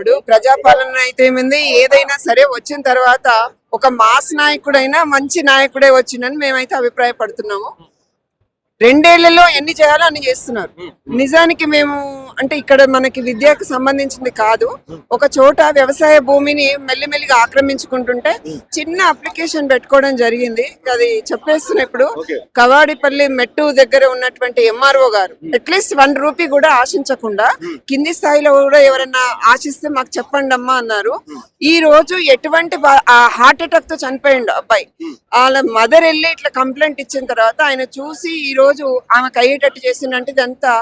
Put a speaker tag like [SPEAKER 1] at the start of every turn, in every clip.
[SPEAKER 1] ఇప్పుడు ప్రజాపాలన అయితే ఏమింది? ఏదైనా సరే వచ్చిన తర్వాత ఒక మాస్ నాయకుడైనా మంచి నాయకుడే వచ్చిందని మేమైతే అభిప్రాయపడుతున్నాము. రెండేళ్ళలో ఎన్ని చేయాలో అన్ని చేస్తున్నారు. నిజానికి మేము అంటే ఇక్కడ మనకి విద్యకు సంబంధించింది కాదు. ఒక చోట వ్యవసాయ భూమిని మెల్లిమెల్లిగా ఆక్రమించుకుంటుంటే చిన్న అప్లికేషన్ పెట్టుకోవడం జరిగింది. అది చెప్పేస్తున్న ఇప్పుడు కవాడిపల్లి మెట్టు దగ్గర ఉన్నటువంటి ఎంఆర్ఓ గారు. అట్లీస్ట్ వన్ రూపీ కూడా ఆశించకుండా కింది స్థాయిలో కూడా ఎవరైనా ఆశిస్తే మాకు చెప్పండి అమ్మా అన్నారు. ఈ రోజు ఎటువంటి హార్ట్ అటాక్తో చనిపోయిండు అబ్బాయి. వాళ్ళ మదర్ వెళ్ళి ఇట్లా కంప్లైంట్ ఇచ్చిన తర్వాత ఆయన చూసి ఈ రోజు ఆమెకు అయ్యేటట్టు చేసిందంటే ఇదంతా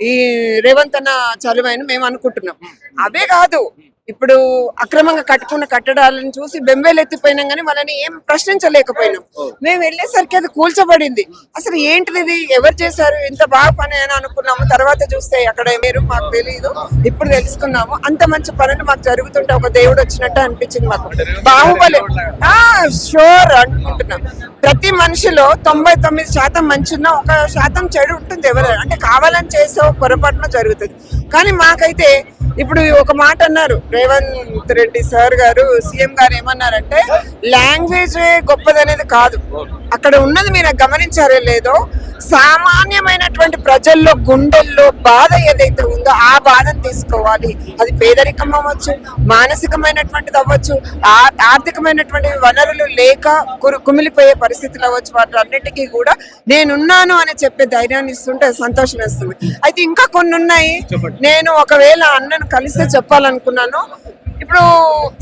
[SPEAKER 1] ఈ రేవంత్ అన్న చలువైన మేము అనుకుంటున్నాం. అవే కాదు. ఇప్పుడు అక్రమంగా కట్టుకున్న కట్టడాలను చూసి బెంబేలు ఎత్తిపోయినాం కానీ వాళ్ళని ఏం ప్రశ్నించలేకపోయినాం. మేము వెళ్ళేసరికి అది కూల్చబడింది. అసలు ఏంటిది ఇది? ఎవరు చేశారు? ఇంత బాగా పని అని అనుకున్నాము. తర్వాత చూస్తే అక్కడ మీరు మాకు తెలియదు ఇప్పుడు తెలుసుకున్నాము. అంత మంచి పనులు మాకు జరుగుతుంటే ఒక దేవుడు వచ్చినట్టు అనిపించింది మాకు. బాహుబలి. షూర్ అనుకుంటున్నాం. ప్రతి మనిషిలో తొంభై తొమ్మిది శాతం మంచి ఒక శాతం చెడు ఉంటుంది ఎవరైనా అంటే కావాలని చేసే పొరపాటున జరుగుతుంది. కానీ మాకైతే ఇప్పుడు ఒక మాట అన్నారు. రేవంత్ రెడ్డి సార్ గారు సీఎం గారు ఏమన్నారంటే లాంగ్వేజ్ గొప్పదనేది కాదు. అక్కడ ఉన్నది మీరు గమనించారే లేదో సామాన్యమైనటువంటి ప్రజల్లో గుండెల్లో బాధ ఏదైతే ఉందో ఆ బాధను తీసుకోవాలి. అది పేదరికం అవ్వచ్చు మానసికమైనటువంటిది అవ్వచ్చు ఆ- ఆర్థికమైనటువంటి వనరులు లేక కురు- కుమిలిపోయే పరిస్థితులు అవ్వచ్చు వాటి అన్నిటికీ కూడా నేనున్నాను అని చెప్పే ధైర్యాన్ని ఇస్తుంటే సంతోషం వేస్తుంది అయితే ఇంకా కొన్ని ఉన్నాయి నేను ఒకవేళ అన్నను కలిస్తే చెప్పాలనుకున్నాను. ఇప్పుడు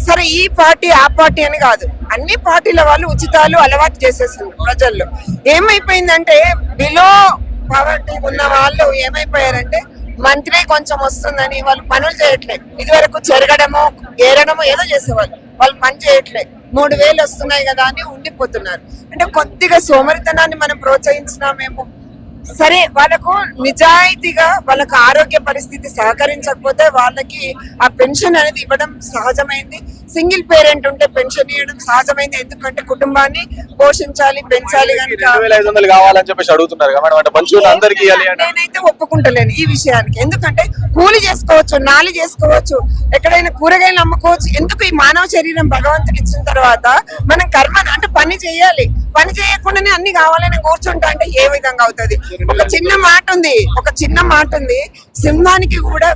[SPEAKER 1] సరే ఈ పార్టీ ఆ పార్టీ అని కాదు. అన్ని పార్టీల వాళ్ళు ఉచితాలు అలవాటు చేసేస్తున్నారు ప్రజల్లో. ఏమైపోయిందంటే బిలో పవర్టీ ఉన్న వాళ్ళు ఏమైపోయారంటే మంత్రి కొంచెం వస్తుందని వాళ్ళు పనులు చేయట్లేదు ఇదివరకు చెరగడమో ఏరడమో ఏదో చేసేవాళ్ళు. వాళ్ళు పని చేయట్లేదు మూడు వేలు వస్తున్నాయి కదా అని ఉండిపోతున్నారు. అంటే కొద్దిగా సోమరితనాన్ని మనం ప్రోత్సహించినామేమో. సరే వాళ్ళకు నిజాయితీగా వాళ్ళకు ఆరోగ్య పరిస్థితి సహకరించకపోతే వాళ్ళకి ఆ పెన్షన్ అనేది ఇవ్వడం సహజమైంది. సింగిల్ పేరెంట్ ఉంటే పెన్షన్ ఇవ్వడం సహజమైంది. ఎందుకంటే కుటుంబాన్ని పోషించాలి పెంచాలి
[SPEAKER 2] కావాలని చెప్పేసి అడుగుతున్నారు.
[SPEAKER 1] నేనైతే ఒప్పుకుంటలేను ఈ విషయానికి. ఎందుకంటే కూలి చేసుకోవచ్చు నాలి చేసుకోవచ్చు ఎక్కడైనా కూరగాయలు అమ్ముకోవచ్చు. ఎందుకు ఈ మానవ శరీరం భగవంతుడు ఇచ్చిన తర్వాత మనం కర్మ అంటే పని చేయాలి. పని చేయకుండానే అన్ని కావాలని కూర్చుంటా అంటే ఏ విధంగా అవుతుంది? ఒక చిన్న మాట ఉంది. ఒక చిన్న మాట ఉంది. సింహానికి కూడా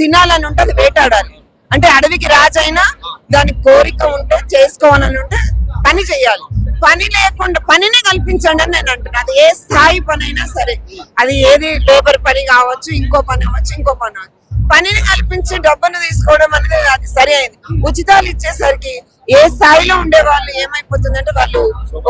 [SPEAKER 1] తినాలని ఉంటే అది వేటాడాలి. అంటే అడవికి రాజైనా దానికి కోరిక ఉంటే చేసుకోవాలని ఉంటే పని చేయాలి. పని లేకుండా పనిని కల్పించండి అని నేను అంటున్నాను అది ఏ స్థాయి పని అయినా సరే. అది ఏది లేబర్ పని కావచ్చు ఇంకో పని అవ్వచ్చు ఇంకో పని అవ్వచ్చు. పనిని కల్పించి డబ్బును తీసుకోవడం అనేది అది సరి అయింది. ఉచితాలు ఇచ్చేసరికి ఏ స్థాయిలో ఉండే వాళ్ళు ఏమైపోతుందంటే వాళ్ళు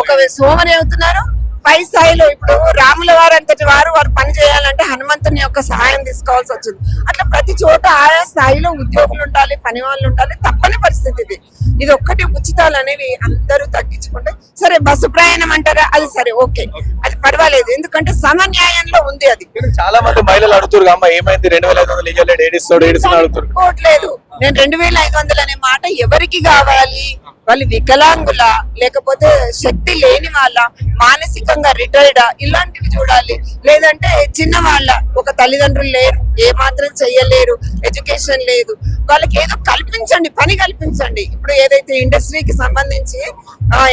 [SPEAKER 1] ఒక సోమరి అవుతున్నారు. పై స్థాయిలో ఇప్పుడు రాముల వారు అంతటి వారు వారు పని చేయాలంటే హనుమంతుని యొక్క సహాయం తీసుకోవాల్సి వచ్చింది. అట్లా ప్రతి చోట ఆయా స్థాయిలో ఉద్యోగులు ఉండాలి పని వాళ్ళు ఉండాలి తప్పని పరిస్థితి ఇది. ఇది ఒక్కటి ఉచితాలు అనేవి అందరూ తగ్గించుకుంటే సరే బస్సు ప్రయాణం అంటారా? అది సరే ఓకే. అది పర్వాలేదు. ఎందుకంటే సమన్యాయంలో ఉంది అది.
[SPEAKER 2] చాలా మంది మహిళలు అడుగుతారు అమ్మ ఏమైంది? రెండు వేల ఐదు వందలు ఇవ్వలేడు ఏడిస్తాడు ఏడిస్తాడు అడుగుతారు
[SPEAKER 1] ఒప్పుకోవట్లేదు నేను రెండు వేల ఐదు వందలు అనే మాట ఎవరికి కావాలి? వాళ్ళు వికలాంగుల లేకపోతే శక్తి లేని వాళ్ళ మానసికంగా రిటైర్డా ఇలాంటివి చూడాలి. లేదంటే చిన్న వాళ్ళ ఒక తల్లిదండ్రులు లేరు ఏ మాత్రం చెయ్యలేరు ఎడ్యుకేషన్ లేదు. వాళ్ళకి ఏదో కల్పించండి పని కల్పించండి. ఇప్పుడు ఏదైతే ఇండస్ట్రీకి సంబంధించి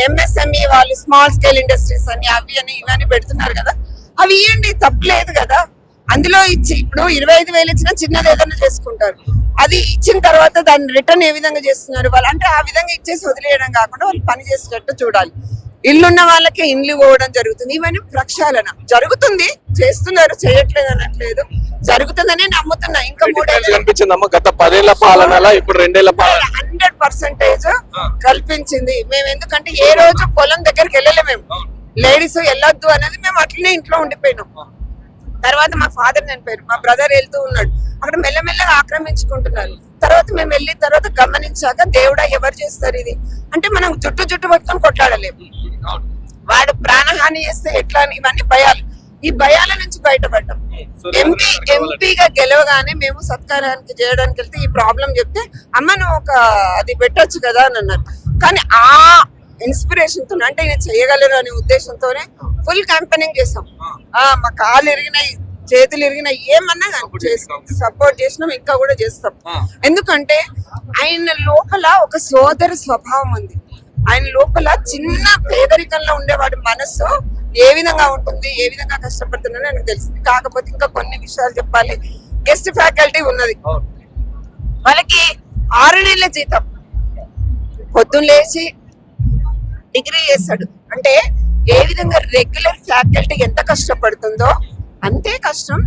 [SPEAKER 1] ఎంఎస్ఎంఈ వాళ్ళు స్మాల్ స్కేల్ ఇండస్ట్రీస్ అని అవి అని ఇవన్నీ పెడుతున్నారు కదా అవి ఇవ్వండి తప్పలేదు కదా. అందులో ఇచ్చి ఇప్పుడు ఇరవై ఐదు వేలు ఇచ్చినా చిన్నది ఏదైనా చేసుకుంటారు. అది ఇచ్చిన తర్వాత దాన్ని రిటర్న్ ఏ విధంగా చేస్తున్నారు వాళ్ళు? అంటే ఆ విధంగా ఇచ్చేసి వదిలేయడం కాకుండా వాళ్ళు పని చేసేటట్టు చూడాలి. ఇల్లున్న వాళ్ళకే ఇండ్లు పోవడం జరుగుతుంది. ఇవన్నీ ప్రక్షాళన జరుగుతుంది. చేస్తున్నారు చేయట్లేదు అనట్లేదు. జరుగుతుందనే నమ్ముతున్నా. ఇంకా మూడేళ్ళు
[SPEAKER 2] కనిపించింది అమ్మ గత పదేళ్ళ పాలనలా ఇప్పుడు రెండేళ్ళ పాలన.
[SPEAKER 1] హండ్రెడ్ పర్సెంటేజ్ కల్పించింది. మేము ఎందుకంటే ఏ రోజు పొలం దగ్గరికి వెళ్ళలే మేము. లేడీస్ వెళ్ళొద్దు అనేది మేము అట్లనే ఇంట్లో ఉండిపోయినాం. తర్వాత మా ఫాదర్ చనిపోయారు మా బ్రదర్ వెళ్తూ ఉన్నాడు. అక్కడ మెల్లమెల్లగా ఆక్రమించుకుంటున్నారు. తర్వాత మేము వెళ్ళిన తర్వాత గమనించాక దేవుడా ఎవరు చేస్తారు ఇది? అంటే మనం జుట్టు జుట్టు పట్టుకొని కొట్లాడలేము వాడు ప్రాణహాని చేస్తే ఎట్లా అని ఇవన్నీ భయాలు. ఈ భయాల నుంచి బయటపడ్డాం. ఎంపీ ఎంపీగా గెలవగానే మేము సత్కారానికి చేయడానికి వెళ్తే ఈ ప్రాబ్లం చెప్తే అమ్మ నువ్వు ఒక అది పెట్టొచ్చు కదా అని అన్నారు. కానీ ఆ ఇన్స్పిరేషన్తో అంటే ఈయన చేయగలరు అనే ఉద్దేశంతోనే ఫుల్ క్యాంపెయినింగ్ చేసాం. ఆ, మా కాలు ఎరిగినాయి చేతులు ఇరిగినా ఏమన్నా సపోర్ట్ చేసినాం. ఇంకా కూడా చేస్తాం. ఎందుకంటే ఆయన లోపల ఒక సోదర స్వభావం ఉంది. ఆయన లోపల చిన్న పేదరికంలో ఉండేవాడి మనసు ఏ విధంగా ఉంటుంది ఏ విధంగా కష్టపడుతుందని నాకు తెలిసింది కాకపోతే ఇంకా కొన్ని విషయాలు చెప్పాలి. గెస్ట్ ఫ్యాకల్టీ ఉన్నది. వాళ్ళకి ఆరు నెలల జీతం. పొద్దున్న లేచి డిగ్రీ చేస్తాడు అంటే ఏ విధంగా రెగ్యులర్ ఫ్యాకల్టీ ఎంత కష్టపడుతుందో అంతే కష్టం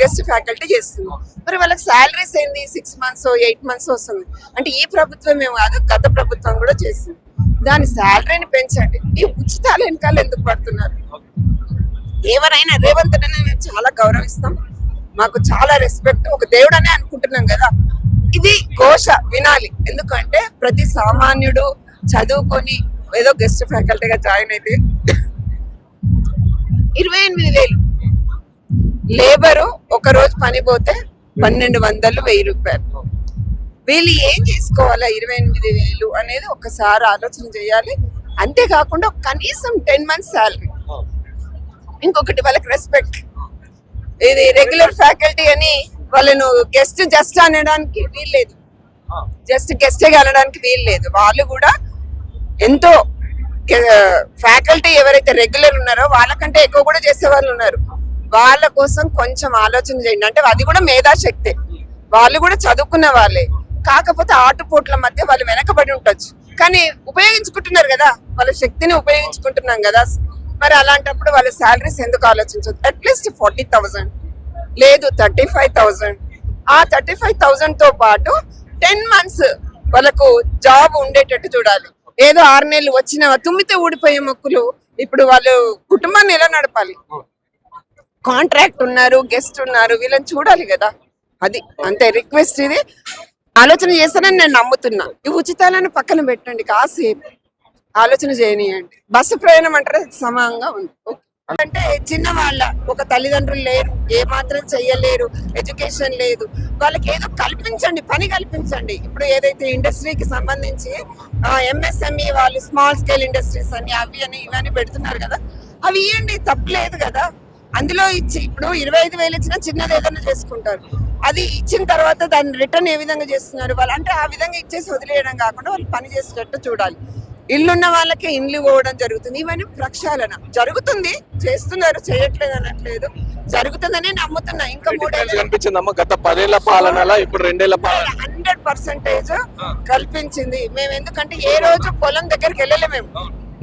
[SPEAKER 1] గెస్ట్ ఫ్యాకల్టీ చేస్తుంది. మరి వాళ్ళకి శాలరీస్ ఏంది? సిక్స్ మంత్స్ ఎయిట్ మంత్స్ వస్తుంది. అంటే ఈ ప్రభుత్వం ఏం కాదు గత ప్రభుత్వం కూడా చేసింది. దాని శాలరీని పెంచండి. ఈ ఉచితాలు వెనకాల ఎందుకు పడుతున్నారు? ఎవరైనా రేవంత్ అనే మేము చాలా గౌరవిస్తాం. మాకు చాలా రెస్పెక్ట్ ఒక దేవుడనే అనుకుంటున్నాం కదా. ఇది ఘోష వినాలి. ఎందుకంటే ప్రతి సామాన్యుడు చదువుకొని ఏదో గెస్ట్ ఫ్యాకల్టీగా జాయిన్ అయితే. ఇరవై ఎనిమిది వేలు. లేబరు ఒక రోజు పని పోతే పన్నెండు వందలు వెయ్యి రూపాయలు. వీళ్ళు ఏం చేసుకోవాలా ఇరవై ఎనిమిది వేలు అనేది ఒకసారి ఆలోచన చేయాలి. అంతేకాకుండా కనీసం టెన్ మంత్స్ శాలరీ ఇంకొకటి వాళ్ళకి రెస్పెక్ట్ ఇది రెగ్యులర్ ఫ్యాకల్టీ అని వాళ్ళను గెస్ట్ జస్ట్ అనడానికి వీల్లేదు. జస్ట్ గెస్ట్ అనడానికి వీల్లేదు. వాళ్ళు కూడా ఎంతో ఫ్యాకల్టీ ఎవరైతే రెగ్యులర్ ఉన్నారో వాళ్ళకంటే ఎక్కువ కూడా చేసే వాళ్ళు ఉన్నారు. వాళ్ళ కోసం కొంచెం ఆలోచన చేయండి. అంటే అది కూడా మేధాశక్తే. వాళ్ళు కూడా చదువుకున్న వాళ్ళే. కాకపోతే ఆటుపోట్ల మధ్య వాళ్ళు వెనకబడి ఉండొచ్చు. కానీ ఉపయోగించుకుంటున్నారు కదా. వాళ్ళ శక్తిని ఉపయోగించుకుంటున్నాం కదా. మరి అలాంటప్పుడు వాళ్ళ శాలరీస్ ఎందుకు ఆలోచించదు అట్లీస్ట్ ఫార్టీ థౌజండ్ లేదు థర్టీ ఫైవ్ థౌజండ్ ఆ థర్టీ ఫైవ్ థౌజండ్తో పాటు టెన్ మంత్స్ వాళ్ళకు జాబ్ ఉండేటట్టు చూడాలి. ఏదో ఆరు నెలలు వచ్చిన తుమ్మితే ఊడిపోయే మొక్కులు ఇప్పుడు వాళ్ళు కుటుంబాన్ని ఎలా నడపాలి? కాంట్రాక్ట్ ఉన్నారు గెస్ట్ ఉన్నారు వీళ్ళని చూడాలి కదా. అది అంతే రిక్వెస్ట్ ఇది. ఆలోచన చేస్తానని నేను నమ్ముతున్నా. ఈ ఉచితాలను పక్కన పెట్టండి కాసేపు. ఆలోచన చేయనియండి. బస్సు ప్రయాణం అంటారా? సమానంగా ఉంది. ఓకే. అంటే చిన్న వాళ్ళ ఒక తల్లిదండ్రులు లేరు ఏ మాత్రం చెయ్యలేరు ఎడ్యుకేషన్ లేదు. వాళ్ళకి ఏదో కల్పించండి పని కల్పించండి. ఇప్పుడు ఏదైతే ఇండస్ట్రీకి సంబంధించి ఎంఎస్ఎంఈ వాళ్ళు స్మాల్ స్కేల్ ఇండస్ట్రీస్ అని అవి అని ఇవన్నీ పెడుతున్నారు కదా అవి ఇవ్వండి తప్పలేదు కదా. అందులో ఇచ్చి ఇప్పుడు ఇరవై ఐదు వేలు ఇచ్చినా చిన్నది ఏదైనా చేసుకుంటారు. అది ఇచ్చిన తర్వాత దాన్ని రిటర్న్ ఏ విధంగా చేస్తున్నారు వాళ్ళు? అంటే ఆ విధంగా ఇచ్చేసి వదిలేయడం కాకుండా వాళ్ళు పని చేసేటట్టు చూడాలి. ఇల్లున్న వాళ్ళకి ఇండ్లు పోవడం జరుగుతుంది. ఇవన్నీ ప్రక్షాళన జరుగుతుంది. చేస్తున్నారు చేయట్లేదు అనట్లేదు. జరుగుతుందని నమ్ముతున్నా. ఇంకా మూడేళ్ళు
[SPEAKER 2] కనిపించిందమ్మా గత పదేళ్ళ పాలనలా ఇప్పుడు రెండేళ్ళ పాలన.
[SPEAKER 1] హండ్రెడ్ పర్సెంటేజ్ కల్పించింది. మేము ఎందుకంటే ఏ రోజు పొలం దగ్గరికి వెళ్ళలే మేము.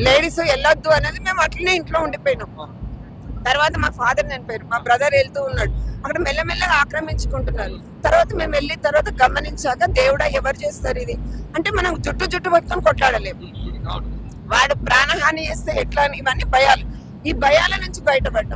[SPEAKER 1] లేడీస్ వెళ్ళొద్దు అనేది మేము అట్లనే ఇంట్లో ఉండిపోయినాం. తర్వాత మా ఫాదర్ చనిపోయారు మా బ్రదర్ వెళ్తూ ఉన్నాడు. అక్కడ మెల్లమెల్లగా ఆక్రమించుకుంటున్నారు. తర్వాత మేము వెళ్ళిన తర్వాత గమనించాక దేవుడా ఎవరు చేస్తారు ఇది? అంటే మనం జుట్టు జుట్టు పట్టుకొని కొట్లాడలేము. వాడు ప్రాణహాని చేస్తే ఎట్లా అని ఇవన్నీ భయాలు. ఈ భయాల నుంచి బయటపడ్డాం.